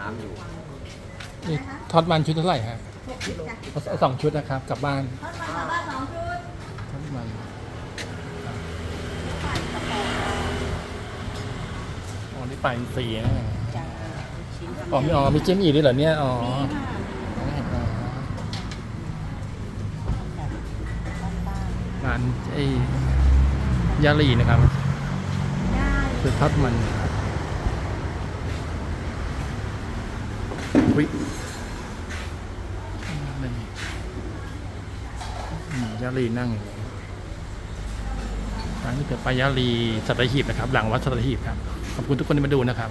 น้ำอยู่นี่ทอดมันชุดเท่าไหร่ฮะเอาสองชุดนะครับกลับบ้านทอดมันกลับบ้านสองชุดทอดมันอ๋อนี่ปลาอินทรีย์นะจ้าชิ้นอ๋อมีอ๋อมีเจมอีด้วยเหรอเนี่ยอ๋อนี่ค่ะอ๋อบ้านร้านไอ้ยาลีนะครับๆได้คือทอดมัน อุ้ยนี่อืมยาลีนั่งร้านนี้เกิดปลายาลีสัตหีบนะครับ หลังวัดสัตหีบครับ ขอบคุณทุกคนที่มาดูนะครับ